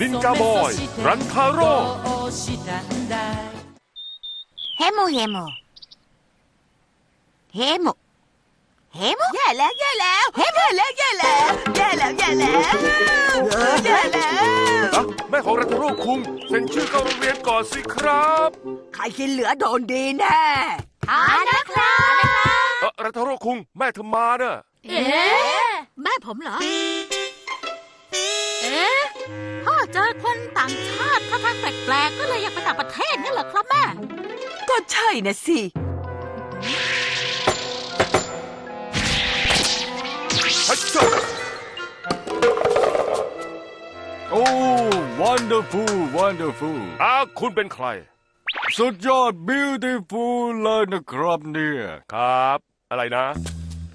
นินจาบอย รันทาโร่เฮโมเฮโมเฮโมเฮโมแย่แล้วแย่แล้วแย่แล้วแย่แล้วแย่แล้วแย่แล้วแย่แล้วอะแม่ของรันทาโร่คุงเซ็นชื่อเข้าโรงเรียนก่อนสิครับ ใครกินเหลือโดนดีแน่ทานนะครับเออรันทาโร่คุงแม่เธอมาเนอะเอ๊ะแม่ผมเหรอ เอ๊ะพ่อ เจอคนต่างชาติท่าทางแปลกๆก็เลยอยากไปต่างประเทศงั้นเหรอครับแม่ ก็ใช่นะสิ ฮัชจ้าโอ้ wonderful wonderful อะคุณเป็นใคร สุดยอด beautiful เลยนะครับเนี่ย ครับ อะไรนะ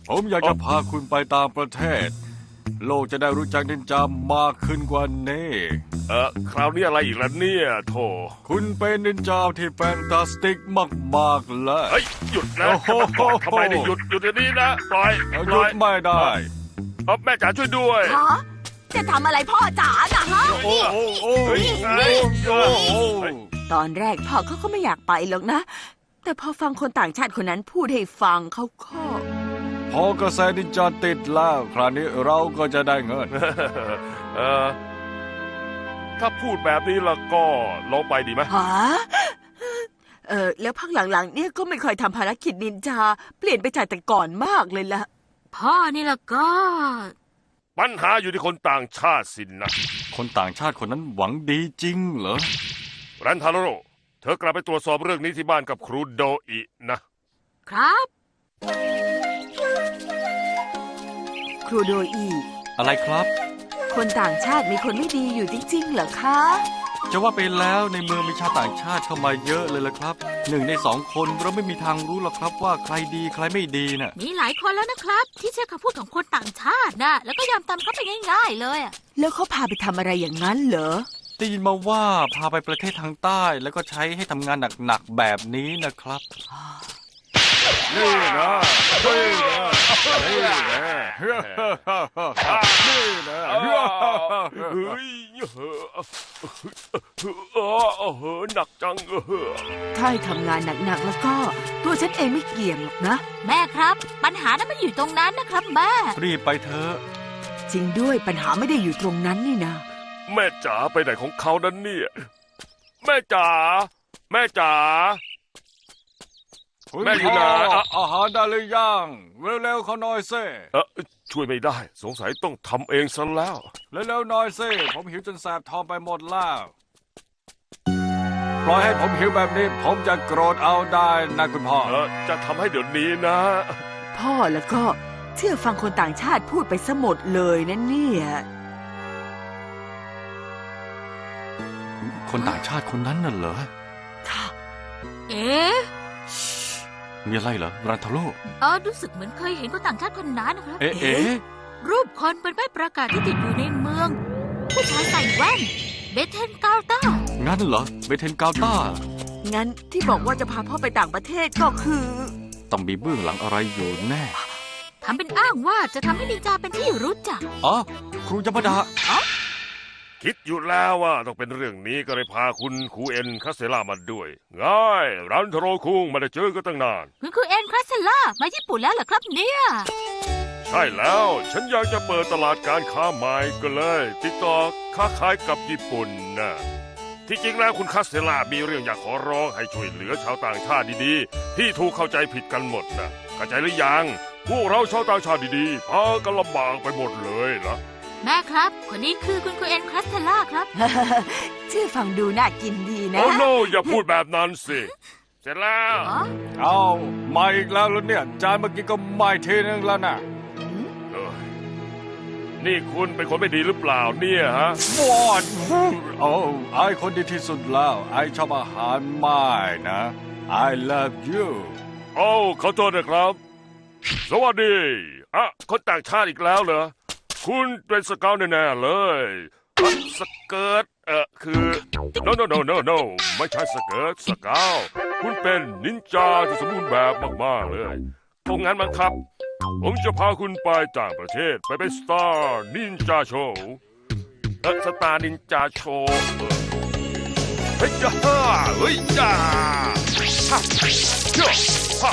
ผมอยากจะพาคุณไปตามประเทศ โลกจะได้รู้จักนินจามากขึ้นกว่านี้ เออคราวนี้อะไรอีกล่ะเนี่ยโถคุณเป็นนินจาที่แฟนตาสติกมากๆเลย เฮ้ยหยุดนะโอ้โหก่อนทำไมเนี่ยหยุดหยุดเดี๋ยวนี้นะปล่อยเอาปหล่ยุอดยไม่ได้ เออแม่จ๋าช่วยด้วยฮะจะทำอะไรพ่อจ๋าน่ะฮะ โอ้โอ้โอ้เฮ้ยโอ้โอ้โอ้ตอนแรกพ่อเขาก็ไม่อยากไปหรอกนะ แต่พอฟังคนต่างชาติคนนั้นพูดให้ฟังเขาก็ พอกระแสนินจาติดแล้วคราวนี้เราก็จะได้เงิน เออถ้าพูดแบบนี้แล้วก็ลองไปดีไหมฮะเออแล้วพักหลังๆ เนี่ยก็ไม่ค่อยทำภารกิจนินจา เปลี่ยนไปจากแต่ก่อนมากเลยละพ่อนี่ละก็ ปัญหาอยู่ที่คนต่างชาติสินนะคนต่างชาติคนนั้นหวังดีจริงเหรอ รันทาโร่เธอกลับไปตรวจสอบเรื่องนี้ที่บ้านกับครูโดอินะ ครับ ครูโดอีอะไรครับ คนต่างชาติมีคนไม่ดีอยู่จริงๆเหรอคะ จะว่าไปแล้วในเมืองมีชาวต่างชาติเข้ามาเยอะเลยละครับหนึ่งในสองคนเราไม่มีทางรู้หรอกครับว่าใครดีใครไม่ดีน่ะ มีหลายคนแล้วนะครับ ที่เชื่อคำพูดของคนต่างชาตินะแล้วก็ยอมตามเขาไปง่าย ๆ เลยอะแล้วเขาพาไปทำอะไรอย่างนั้นเหรอ ได้ยินมาว่าพาไปประเทศทางใต้แล้วก็ใช้ให้ทำงานหนักๆแบบนี้นะครับ นี่นะนี่นะนี่นะนี่นะเฮ้ยเออหนักจังเออถ้าให้ทำงานหนักๆแล้วก็ ตัวฉันเองไม่เกี่ยงหรอกนะ แม่ครับ ปัญหานั้นมันอยู่ตรงนั้นนะครับแม่ รีบไปเถอะจริงด้วยปัญหาไม่ได้อยู่ตรงนั้นนี่นะ แม่จ๋าไปไหนของเขานั้นเนี่ย แม่จ๋าแม่จ๋า แม่อยู่ไหนอะอาหารได้หรือยังเร็วๆเขาหน่อยสิเออช่วยไม่ได้ สงสัยต้องทำเองซะแล้วเร็วๆหน่อยสิผมหิวจนแสบท้องไปหมดแล้วปล่อยให้ผมหิวแบบนี้ผมจะโกรธเอาได้นะคุณพ่อเออจะทำให้เดี๋ยวนี้นะ พ่อแล้วก็เชื่อฟังคนต่างชาติพูดไปซะหมดเลยนะเนี่ยคนต่างชาติคนนั้นน่ะเหรอค่ะเอ๊ะ มีอะไรเหรอรันทโลเออรู้สึกเหมือนเคยเห็นคนต่างชาติคนนั้นนะครับ เอ๊ะเอ๊ะรูปคนเป็นป้ายประกาศที่ติดอยู่ในเมือง ผู้ชายใส่แว่น เบเทนกาลต้า งั้นเหรอเบเทนกาต้า งั้นที่บอกว่าจะพาพ่อไปต่างประเทศก็คือ ต้องมีเบื้องหลังอะไรอยู่แน่ทำเป็นอ้างว่าจะทำให้นินจาเป็นที่รู้จัก อ๋อครูยมดา คิดอยู่แล้วว่าต้องเป็นเรื่องนี้ก็เลยพาคุณครูเอ็นคาเซล่ามาด้วยง่ายรันทโรคุงไมาได้เจอกันตั้งนาน คุณครูเอ็นคราสเซล่ามาญี่ปุ่นแล้วเหรอครับเนี่ย ใช่แล้วฉันอยากจะเปิดตลาดการค้าใหม่ก็เลย ติดต่อค้าขายกับญี่ปุ่นนะที่จริงแล้วคุณคาสเซล่ามีเรื่องอยากขอร้องให้ช่วยเหลือชาวต่างชาติดีๆ ที่ถูกเข้าใจผิดกันหมดนะเข้าใจหรือยังพวกเราชาวต่างชาติดีๆพากันลำบากไปหมดเลยนะ แม่ครับ คนนี้คือคุณครูเอ็นคราสเซล่าครับ ชื่อฟังดูน่ากินดีนะ โอ้โนอย่าพูดแบบนั้นสิ เสร็จแล้วอ๋อ เอามาอีกแล้วแล้วเนี่ย จานเมื่อกี้ก็ไม่ทีนึงแล้วนะเอ้ยนี่คุณเป็นคนไม่ดีหรือเปล่าเนี่ยฮะ วอดโอ้ไอคนดีที่สุดแล้ว ไอชอบอาหารไม่นะ I love you โอ้ขอโทษนะครับ สวัสดีอะคนต่างชาติอีกแล้วเหรอ คุณเป็นสเกาวแน่ๆเลยสเกิร์ตเออคือ no no no no no ไม่ใช่สเกิร์ตสเกาวคุณเป็นนินจาที่สมบูรณ์แบบมากๆเลยตรงนั้นมั้งครับ ผมจะพาคุณไปต่างประเทศไปเป็นสตาร์นินจาโชว์เออสตาร์นินจาโชว์เฮ้ยจ้าเฮ้ยจ้าฮะเจ้าฮะ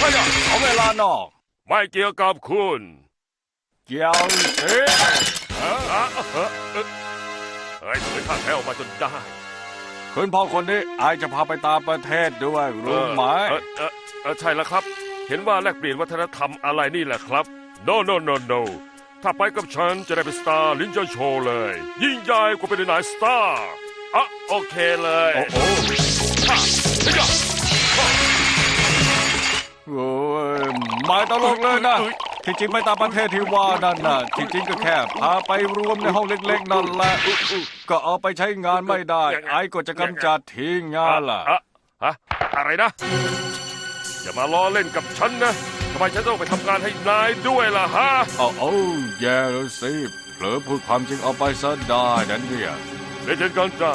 ฮะยะเอาเวลานอกไม่เกี่ยวกับคุณ เกี่ยวเออเออเฮ้ยเผยท่าแท้ออกมาจนได้คุณพ่อคนนี้อายจะพาไปตามประเทศด้วยรู้ไหมเออเออเออใช่แล้วครับ เห็นว่าแลกเปลี่ยนวัฒนธรรมอะไรนี่แหละครับ no no no no ถ้าไปกับฉันจะได้เป็นสตาร์ลินจอโชว์เลย ยิ่งใหญ่กว่าเป็นนายสตาร์อะโอเคเลย โอ้โหฮะเฮ้ยจ้าโอ้ยไม่ตลกเลยนะ ที่จริงไม่ตามประเทศที่ว่านั่นน่ะที่จริงก็แค่พาไปรวมในห้องเล็กๆนั่นแหละก็เอาไปใช้งานไม่ได้ ไอ้ก็จะกำจัดทิ้งงานล่ะอะฮะอะไรนะ อย่ามาล้อเล่นกับฉันนะทำไมฉันต้องไปทำงานให้นายด้วยล่ะฮะเอาเอาแย่แล้วสิเผลอพูดความจริงเอาไปซะได้นั่นเนี่ยเลเจนด์กันจ้า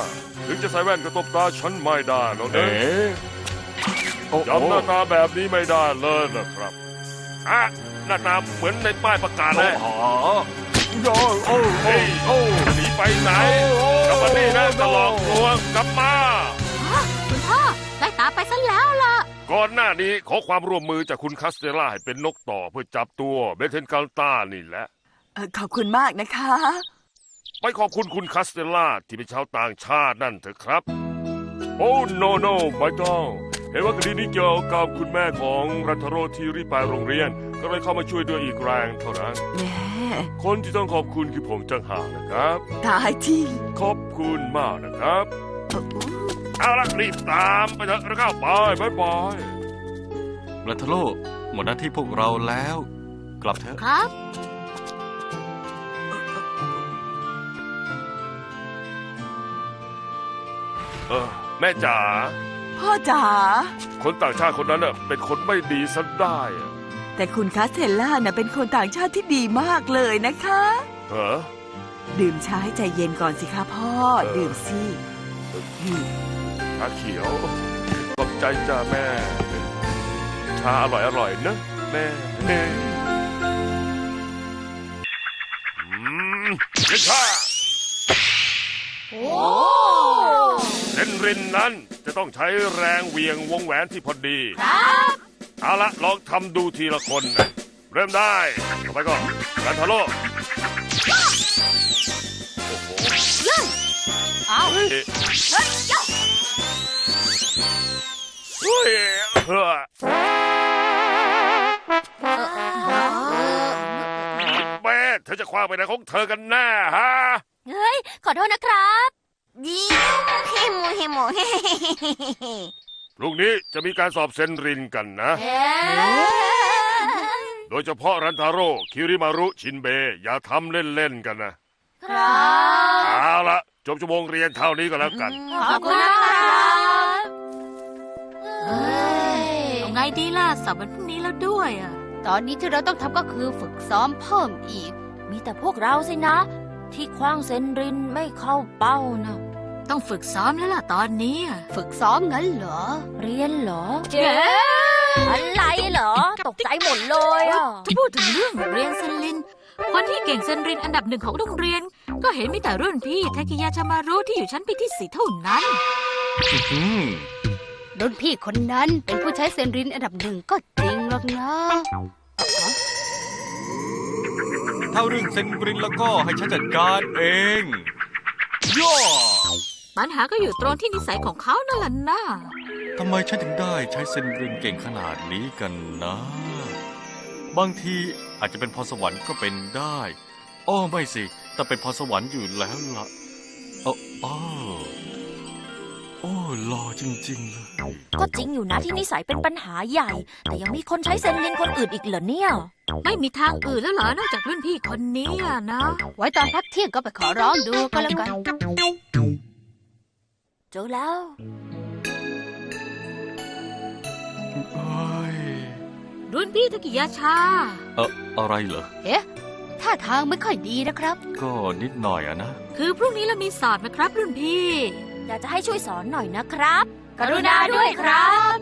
ถึงจะใส่แว่นกระตบตาฉันไม่ได้หรอกเอ๋นะโอ้โหจำหน้าตาแบบนี้ไม่ได้เลยนะครับอะ หน้าตาเหมือนในป้ายประกาศเลยโหโอ้โอ้โอ้เฮ้ยโอ้หนีไปไหนกลับมานี่นะตลอกลวงกลับมาคุณพ่อได้ตาไปซะแล้วล่ะ ก่อนหน้านี้ขอความร่วมมือจากคุณคาสเตล่าให้เป็นนกต่อเพื่อจับตัวเบเทนกาลตานี่แหละขอบคุณมากนะคะ ไปขอบคุณคุณคาสเตล่าที่เป็นชาวต่างชาตินั่นเถอะครับ โอ้โนโนไม่ต้อง เห็นว่าคดีนี้เกี่ยวกับคุณแม่ของรัตโรที่รีบไปโรงเรียน ก็เลยเข้ามาช่วยด้วยอีกแรงเท่านั้น แหมคนที่ต้องขอบคุณคือผมจังหากนะครับ ตายจริงขอบคุณมากนะครับเอ่อเอาละรีบตามไปเถอะแล้วเข้าไปบายบายรัทโลหมดหน้าที่พวกเราแล้ว กลับเถอะ ครับ เออแม่จ๋า พ่อจ๋า คนต่างชาติคนนั้นน่ะเป็นคนไม่ดีซะได้อะแต่คุณคาสเทลล่าน่ะเป็นคนต่างชาติที่ดีมากเลยนะคะ เหรอ ดื่มชาให้ใจเย็นก่อนสิคะพ่อ เออ ดื่มสิดื่มชาเขียวขอบใจจ้าแม่ ชาอร่อยอร่อยๆนะแม่อืมเดี๋ยวชาโอ้เซนรินนั้นจะ ต้องใช้แรงเหวียงวงแหวนที่พอดี ครับเอาละลองทำดูทีละคนนะเริ่มได้ต่อไปก็รันทาโร่โอ้โหเอาเฮ้ยเฮ้ยยะเฮ้ยเฮ้อแม่เธอจะคว้างไปไหนของเธอกันแน่ฮะ เฮ้ย ขอโทษนะครับ ดิวเฮมูเฮมูเฮ้เฮ้เฮ้เฮ้พรุ่งนี้จะมีการสอบเซนรินกันนะเอ๊ะโดยเฉพาะรันทาโร่คิริมารุชินเบอย่าทำเล่น ๆ กันนะ ครับเอาละจบชั่วโมงเรียนเท่านี้ก็แล้วกัน ขอบคุณนะครับเฮ้ยเอาไงดีล่ะสอบวันพรุ่งนี้แล้วด้วยอะ ตอนนี้ที่เราต้องทำก็คือฝึกซ้อมเพิ่มอีก มีแต่พวกเราสินะ ที่คว้างเซนรินไม่เข้าเป้านะ ต้องฝึกซ้อมแล้วล่ะตอนนี้อะฝึกซ้อมงั้นเหรอ เรียนเหรอ เจ๊อะไรเหรอ ตกใจหมดเลยอะถ้าพูดถึงเรื่องเรียนเซนลิน คนที่เก่งเซนรินอันดับหนึ่งของโรงเรียน ก็เห็นมีแต่รุ่นพี่เทกิยาชามารุที่อยู่ชั้นปีที่สี่เท่านั้นอืมรุ่นพี่คนนั้นเป็นผู้ใช้เซนรินอันดับหนึ่งก็จริงหรอกนะ ถ้าเรื่องเซนบรินแล้วก็ให้ฉันจัดการเองย่อ ปัญหาก็อยู่ตรงที่นิสัยของเขานั่นแหละนะทำไมฉันถึงได้ใช้เซนบรินเก่งขนาดนี้กันนะ บางทีอาจจะเป็นพรสวรรค์ก็เป็นได้อ้อไม่สิ แต่เป็นพรสวรรค์อยู่แล้วล่ะเอ้าอ้อโอ้หล่อจริง ๆ เลย ก็จริงอยู่นะที่นิสัยเป็นปัญหาใหญ่ แต่ยังมีคนใช้เซนรินคนอื่นอีกเหรอเนี่ย ไม่มีทางอื่นแล้วเหรอนอกจากรุ่นพี่คนนี้อะนะ ไว้ตอนพักเที่ยงก็ไปขอร้องดูก็แล้วกันเจอแล้วเอ้ยรุ่นพี่เทกิยาชา เอออะไรเหรอ เอ๊ะท่าทางไม่ค่อยดีนะครับ ก็นิดหน่อยอะนะ คือพรุ่งนี้เรามีสอบนะครับ รุ่นพี่ อยากจะให้ช่วยสอนหน่อยนะครับ กรุณาด้วยครับ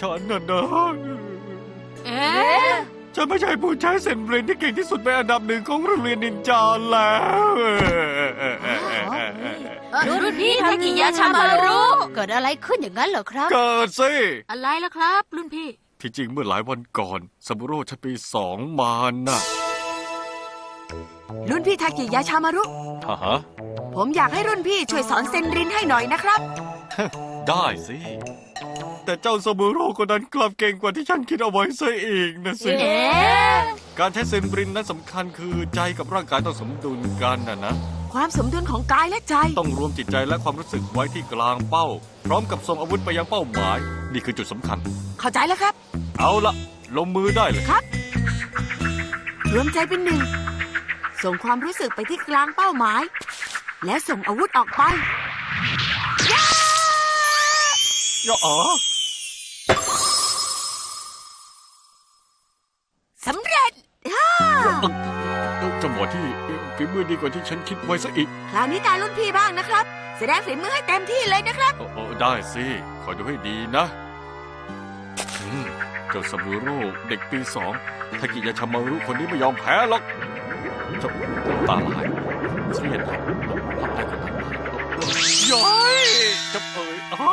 ฉันน่ะนะเอ๊ะฉันไม่ใช่ผู้ใช้เซนบรินที่เก่งที่สุดเป็นอันดับหนึ่งของโรงเรียนนินจาแล้ว รุ่นพี่ทากิยาชามารุเกิดอะไรขึ้นอย่างนั้นเหรอครับ เกิดสิ อะไรล่ะครับ รุ่นพี่ ที่จริงเมื่อหลายวันก่อนซาบุโร่ชั้นปีสองมาน่ะ รุ่นพี่ทากิยาชามารุ ฮะฮะ ผมอยากให้รุ่นพี่ช่วยสอนเซนรินให้หน่อยนะครับ ได้สิ แต่เจ้าซาบุโร่คนนั้นกลับเก่งกว่าที่ฉันคิดเอาไว้ซะอีกนะสิเอ๊ะการใช้เซนบรินนั้นสำคัญคือใจกับร่างกายต้องสมดุลกันนะนะ ความสมดุลของกายและใจ ต้องรวมจิตใจและความรู้สึกไว้ที่กลางเป้า พร้อมกับส่งอาวุธไปยังเป้าหมาย นี่คือจุดสำคัญ เข้าใจแล้วครับ เอาละลงมือได้เลยรวมใจเป็นหนึ่ง ส่งความรู้สึกไปที่กลางเป้าหมาย แล้วส่งอาวุธออกไป ย่าอ๋อ ฝีมือดีกว่าที่ฉันคิดไว้ซะอีก คราวนี้ตารุ่นพี่บ้างนะครับ แสดงฝีมือให้เต็มที่เลยนะครับ โอ้โอ้ได้สิคอยดูให้ดีนะอืมเจ้าซาบุโร่เด็กปีสองทากิยาชามารุคนนี้ไม่ยอมแพ้หรอกเจ้าตาลายเครียดไหมทำได้ก็ทำได้ย้อยจะเอ่ยอ๋อ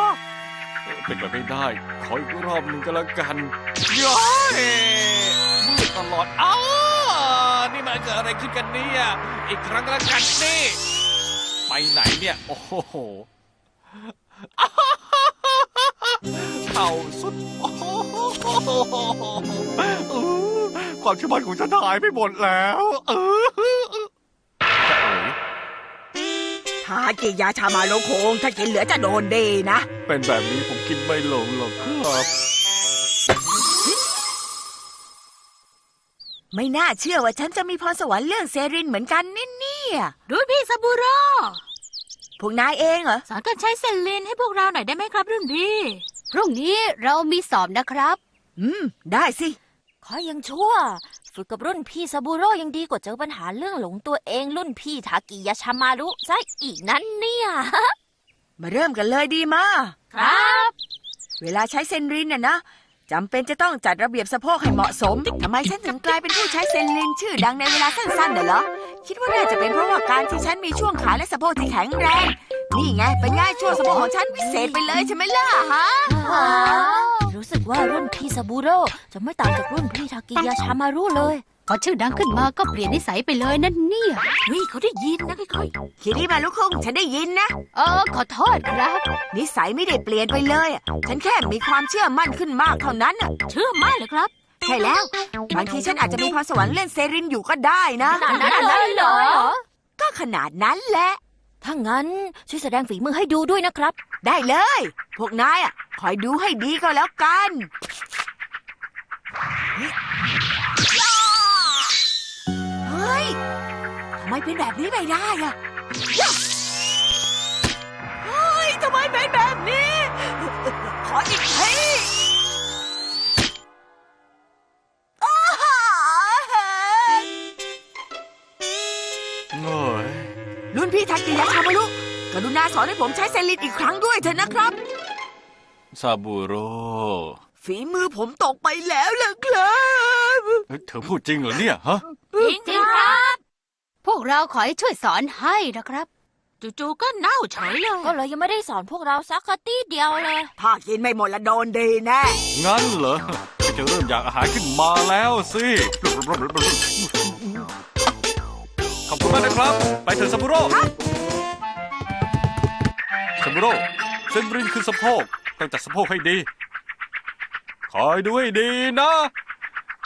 เออเป็นไปไม่ได้ ขออีกรอบหนึ่งก็แล้วกันย้อยมืดตลอดอ้านี่ มันเกิดอะไรขึ้นกันเนี่ย อีกครั้งแล้วกันนี่ ไปไหนเนี่ย โอ้โหเข่าสุด โอ้โหความเชื่อมั่นของฉันหายไปหมดแล้ว เออจะเอ๋ยทากิยาชามาโลโคงถ้ากินเหลือจะโดนดีนะ เป็นแบบนี้ผมกินไม่ลงหรอกครับ ไม่น่าเชื่อว่าฉันจะมีพรสวรรค์เรื่องเซรินเหมือนกันนี่เนี่ยรุ่นพี่ซาบุโร่พวกนายเองเหรอ สอนการใช้เซลลินให้พวกเราหน่อยได้ไหมครับรุ่นพี่ พรุ่งนี้เรามีสอบนะครับ อืม ได้สิขอยังชั่ว ฝึกกับรุ่นพี่ซาบูโร่ยังดีกว่าเจอปัญหาเรื่องหลงตัวเองรุ่นพี่ทากิยาชามารุซะอีกนั้นเนี่ย มาเริ่มกันเลยดีมา ครับ เวลาใช้เซนรินน่ะนะ จำเป็นจะต้องจัดระเบียบสะโพกให้เหมาะสม ทำไมฉันถึงกลายเป็นผู้ใช้เซนลินชื่อดังในเวลาสั้นๆน่ะเหรอ คิดว่าน่าจะเป็นเพราะว่าการที่ฉันมีช่วงขาและสะโพกที่แข็งแรง นี่ไง เป็นง่ายช่วงสะโพกของฉันพิเศษไปเลยใช่ไหมล่ะฮะ รู้สึกว่ารุ่นพี่ซาบูโร่จะไม่ต่างจากรุ่นพี่ทากิยาชามารุเลย พอชื่อดังขึ้นมาก็เปลี่ยนนิสัยไปเลยนั่นเนี่ย เฮ้ยเขาได้ยินนะค่อยคิดดีมาลูกคงฉันได้ยินนะ เออ ขอโทษครับ นิสัยไม่ได้เปลี่ยนไปเลยอะฉันแค่มีความเชื่อมั่นขึ้นมากเท่านั้นน่ะๆเชื่อมั่นเลยครับใช่แล้ว บางทีฉันอาจจะมีพรสวรรค์เล่นเซรินอยู่ก็ได้นะขนาดนั้นเลยเหรอ ก็ขนาดนั้นแหละ ถ้างั้นช่วยแสดงฝีมือให้ดูด้วยนะครับ ได้เลย พวกนายอะคอยดูให้ดีก็แล้วกัน มเป็นแบบนี้ไม่ได้อะเฮ้ยทำไมเป็นแบบนี้ ขออีกทีอ้าโอ้ยรุ่นพี่ทักกิยาชามารุกรุณาสอนให้ผมใช้เซลินอีกครั้งด้วยเถอะนะครับ ซาบุโร่ฝีมือผมตกไปแล้วล่ะครับ เอ้ยเธอพูดจริงเหรอเนี่ยฮะ จริงครับพ วกเราขอให้ช่วยสอนให้นะครับจู่ๆก็เน่าเฉยเลยก็เลยยังไม่ได้สอนพวกเราสักกะตี้เดียวเลย ถ้ากินไม่หมดละโดนดีแน่งั้นเหรอจะเริ่มอยากอาหารขึ้นมาแล้วสิขอบคุณมากนะครับ ไปเถอะซาบุโร่ซาบุโร่เซนบรินคือสะโพกต้องจัดสะโพกให้ดี คอยดูให้ดีนะ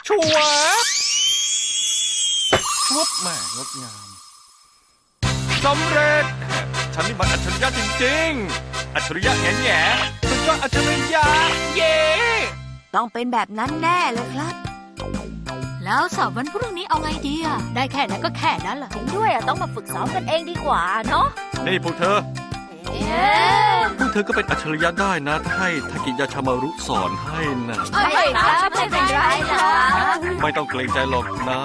ชัวบ ชวบแม่งดงามสำเร็จ ฉันนี่มันอัจฉริยะจริงๆ อัจฉริยะแง่แง่ๆสุดยอดอัจฉริยะ เย้ต้องเป็นแบบนั้นแน่เลยครับ แล้วสอบวันพรุ่งนี้เอาไงดีอะได้แค่นั้นก็แค่นั้นแหละเห็นด้วยอะต้องมาฝึกซ้อมกันเองดีกว่าเนาะ นี่พวกเธอเอ๊ะ พวกเธอก็เป็นอัจฉริยะได้นะถ้าให้ทากิยาชามารุสอนให้นะ ไม่ครับไม่เป็นไรครับไม่ต้องเกรงใจหรอกนะ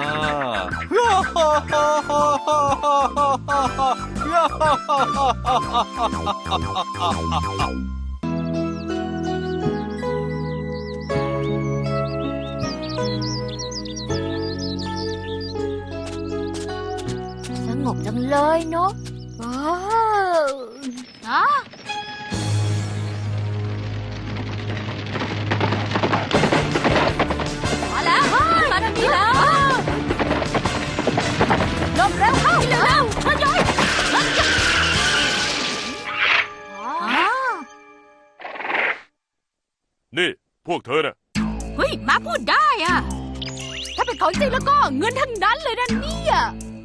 สงบจังเลยเนาะว้าว อ๋อมาแล้วมาทางนี้แล้วลมเร็วเข้าเร็วเร็วย้อยอ๋อนี่ พวกเธอน่ะ เฮ้ยหมาพูดได้อะถ้าเป็นของจริงแล้วก็เงินทั้งนั้นเลยนะเนี่ย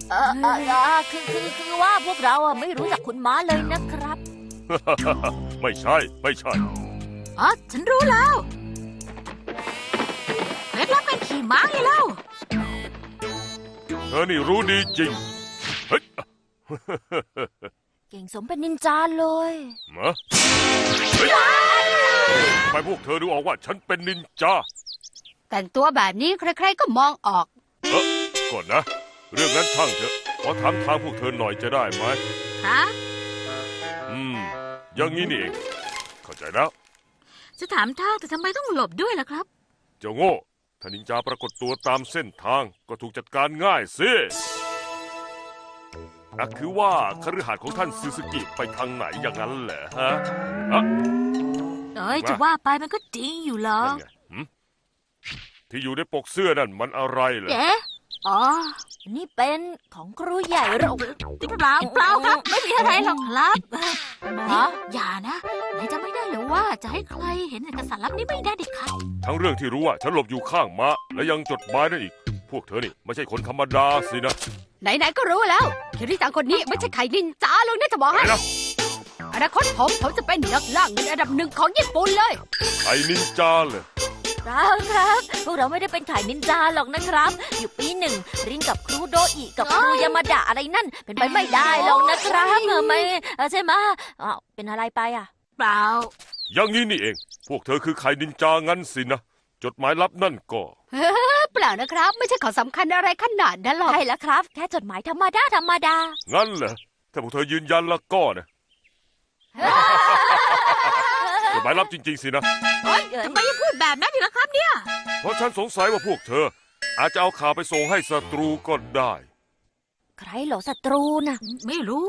เออเออเออคือคือคือว่าพวกเราอะไม่รู้จักคุณม้าเลยนะครับ ไม่ใช่ ไม่ใช่ อ๋อ ฉันรู้แล้วเคล็ดลับการขี่ม้าไงเล่า เธอนี่รู้ดีจริง เฮ้ยเก่งสมเป็นนินจาเลยมาเฮ้ยไปพวกเธอดูออกว่าฉันเป็นนินจา แต่งตัวแบบนี้ใครๆก็มองออก เออก่อนนะ เรื่องนั้นช่างเถอะ ขอถามทางพวกเธอหน่อยจะได้ไหม ฮะ อืม อย่างนี้นี่เอง เข้าใจแล้ว จะถามทางแต่ทำไมต้องหลบด้วยล่ะครับ เจ้าโง่ถ้านินจาปรากฏตัวตามเส้นทางก็ถูกจัดการง่ายสิอะคือว่าคฤหาสน์ของท่านซูซูกิไปทางไหนอย่างนั้นเหรอฮะอะ เอ้ยจะว่าไปมันก็จริงอยู่หรอนั่นไงหืมที่อยู่ในปกเสื้อนั่นมันอะไรเหรอเอ๊ะอ๋อ นี่เป็นของครูใหญ่เราเปล่าเปล่าครับ ไม่มีอะไรหรอกครับฮะอย่านะนายจะไม่ได้หรือว่าจะให้ใครเห็นเอกสารลับนี้ไม่ได้เด็ดขาดทั้งเรื่องที่รู้ว่าฉันหลบอยู่ข้างม้าและยังจดหมายนั่นอีก พวกเธอนี่ไม่ใช่คนธรรมดาสินะ ไหนๆก็รู้แล้วคิริจังคนนี้ไม่ใช่ไข่นินจาเลยนะจะบอกไหนให้นะอนาคตผมผมจะเป็นนักล่าเงินอันดับหนึ่งของญี่ปุ่นเลยไอ้นินจาเลย ครับครับ พวกเราไม่ได้เป็นขายนินจาหรอกนะครับ อยู่ปีหนึ่งรินกับครูโดอิกับครูยามาดะอะไรนั่น เป็นไปไม่ได้หรอกนะครับเออไม่เออใช่ไหมะอ้าวเป็นอะไรไปอะ เปล่า อย่างนี้นี่เอง พวกเธอคือใครนินจางั้นสินะ จดหมายลับนั่นก็ เปล่านะครับ ไม่ใช่ของสำคัญอะไรขนาดนั้นหรอกใช่แล้วครับ แค่จดหมายธรรมดาธรรมดางั้นเหรอถ้าพวกเธอยืนยันแล้วก็นะจด หมายลับจริง ๆ สินะ เฮ้ยทำไมยังพูดแบบนั้นอีกล่ะครับเนี่ย เพราะฉันสงสัยว่าพวกเธอ อาจจะเอาข่าวไปส่งให้ศัตรูก็ได้ ใครเหรอศัตรูน่ะไม่รู้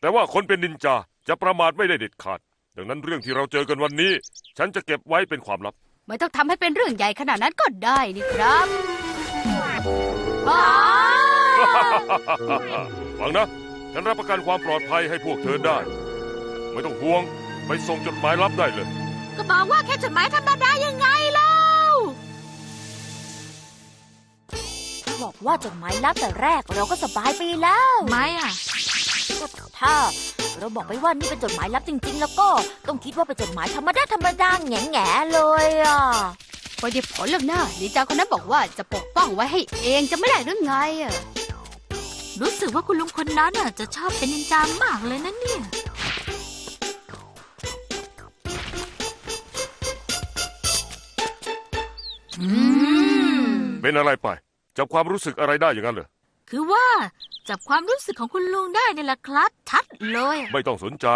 แต่ว่าคนเป็นนินจาจะประมาทไม่ได้เด็ดขาด ดังนั้นเรื่องที่เราเจอกันวันนี้ ฉันจะเก็บไว้เป็นความลับ ไม่ต้องทำให้เป็นเรื่องใหญ่ขนาดนั้นก็ได้นี่ครับอ๋อฟังนะ ฉันรับประกันความปลอดภัยให้พวกเธอได้ ไม่ต้องห่วง ไปส่งจดหมายลับได้เลย ก็บอกว่าแค่จดหมายธรรมดายังไงเล่าบอกว่าจดหมายลับแต่แรกเราก็สบายไปแล้วไม่อะถ้าเราบอกไปว่านี่เป็นจดหมายลับจริง ๆ แล้วก็ต้องคิดว่าเป็นจดหมายธรรมดาธรรมดาแง่แง่ๆเลยอะพอดีผลเรื่องหน้านินจาคนนั้นบอกว่าจะปกป้องไว้ให้เองจะไม่ได้หรือไงอะรู้สึกว่าคุณลุงคนนั้นน่ะจะชอบเป็นนินจามากเลยนะเนี่ย เป็นอะไรไปจำความรู้สึกอะไรได้อย่างนั้นเหรอคือว่าจับความรู้สึกของคุณลุงได้นี่แหละครับชัดเลย ไม่ต้องสนใจ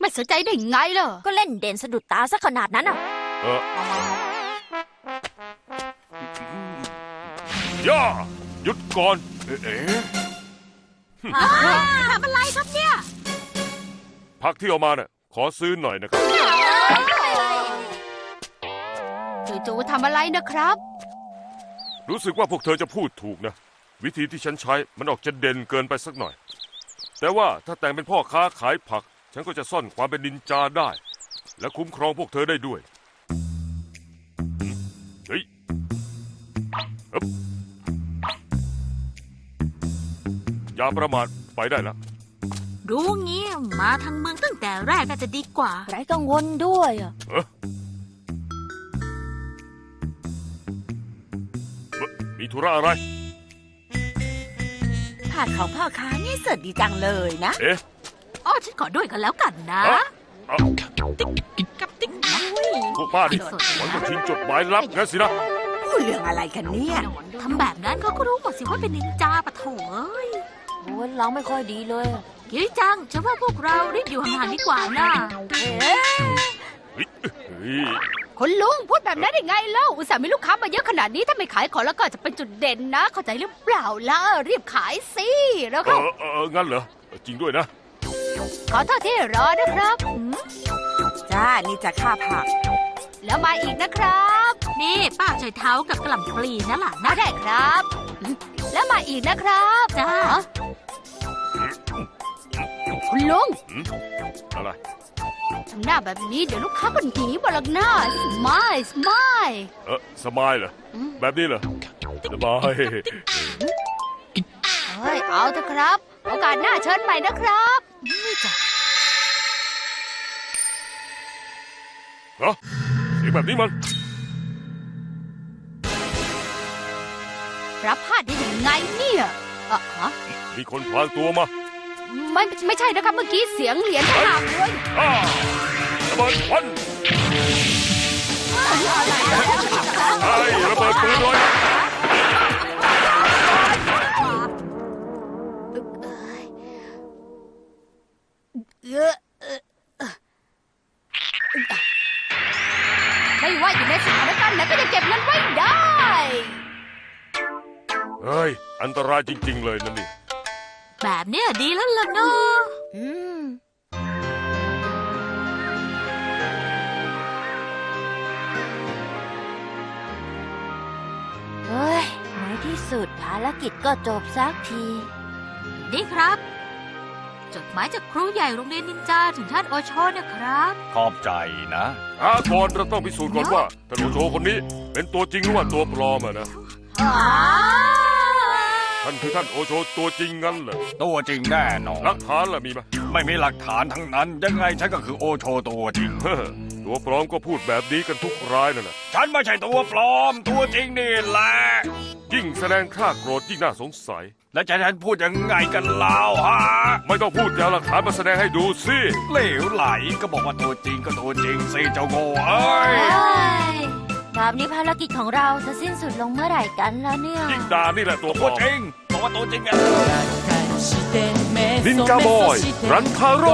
ไม่สนใจได้ไงล่ะก็เล่นเด่นสะดุดตาซะขนาดนั้นอะเออย่าหยุดก่อน เอ๊ะเอ๊ะทำอะไรครับเนี่ยพักที่เอามาน่ะขอซื้อหน่อยนะครับ จู่ๆทำอะไรนะครับ รู้สึกว่าพวกเธอจะพูดถูกนะ วิธีที่ฉันใช้มันออกจะเด่นเกินไปสักหน่อย แต่ว่าถ้าแต่งเป็นพ่อค้าขายผัก ฉันก็จะซ่อนความเป็นนินจาได้ และคุ้มครองพวกเธอได้ด้วยหืมเฮ้ยฮึบอย่าประมาทไปได้แล้วรู้งี้มาทางเมืองตั้งแต่แรกน่าจะดีกว่า ไร้กังวลด้วยอะ มีธุระอะไรผ่านของพ่อค้านี่เสดดีจังเลยนะเอ๊ะอ้อฉันขอด้วยกันแล้วกันนะเอ้าเอ้ากับติ๊กพวกป้าดิหวังจะทิ้งจดหมายลับงั้นสินะพูดเรื่องอะไรกันเนี่ยทำแบบนั้นเขาก็รู้หมดสิว่าเป็นนินจาปะโถเอ้ยโอ้ยเราไม่ค่อยดีเลยอะกิริจังฉันว่าพวกเรารีบอยู่ห่างๆดีกว่านะเอ๊ะ เฮ้ยเฮ้ย คุณลุงพูดแบบนั้นได้ไงเล่า อุตส่าห์มีลูกค้ามาเยอะขนาดนี้ถ้าไม่ขายของแล้วก็จะเป็นจุดเด่นนะ เข้าใจหรือเปล่าล่ะรีบขายสิแล้วเอก็อเอองั้นเหรอจริงด้วยนะ ขอโทษที่รอนะครับจ้า นี่จะค่าผัก แล้วมาอีกนะครับนี่ป้าใช้เท้ากับกระหล่ำปลีนั่นแหละมานะได้ครับแล้วมาอีกนะครับจ้าฮะคุณลุงอะไร ทำหน้าแบบนี้เดี๋ยวลูกค้าก็หนีบลักหน้าสมายสมายเออสบายเหรอ แบบนี้เหรอ สบายเฮ้ยเอาเถอะครับ โอกาสหน้าเชิญใหม่นะครับเนาะเสียงแบบนี้มัน รับพลาดได้ยังไงเนี่ยเอ่อฮะมีคนพลางตัวมา ไม่ไม่ใช่นะครับเมื่อกี้เสียงเหรียญต่หากเลยอ้าระเบิดควันไอ้ระเบิดปืนเลยไม่ว่าอยู่ในสถานการณ์ไหนก็จะเก็บเงินไว้ได้ เฮ้ย อันตรายจริง ๆ เลยนะนี่ แบบเนี้ยดีแล้วล่ะเนาะอืมเฮ้ยในที่สุดภารกิจก็จบสักทีนี่ครับ จดหมายจากครูใหญ่โรงเรียนนินจาถึงท่านโอโชนะครับ ขอบใจนะ อาก่อนเราต้องพิสูจน์ก่อนว่าท่านโอโชคนนี้เป็นตัวจริงหรือว่าตัวปลอมอะนะ ท่านคือท่านโอโชตัวจริงงั้นเหรอตัวจริงแน่นอนหลักฐานล่ะมีไหมไม่มีหลักฐานทั้งนั้น ยังไงฉันก็คือโอโชตัวจริง เฮ้อตัวปลอมก็พูดแบบนี้กันทุกรายนั่นแหละฉันไม่ใช่ตัวปลอม ตัวจริงนี่แหละ ยิ่งแสดงท่าโกรธยิ่งน่าสงสัย แล้วจะให้ฉันพูดยังไงกันเล่าฮะไม่ต้องพูดอย่าเอาหลักฐานมาแสดงให้ดูสิเหลวไหลก็บอกว่าตัวจริงก็ตัวจริงสิเจ้าโง่เอ้ย คราวนี้ภารกิจของเราจะสิ้นสุดลงเมื่อไหร่กันแล้วเนี่ย ยิ่งดานี่แหละตัวตัจริงบอกว่าตัวจริงอะลินกาบอย รันทาโร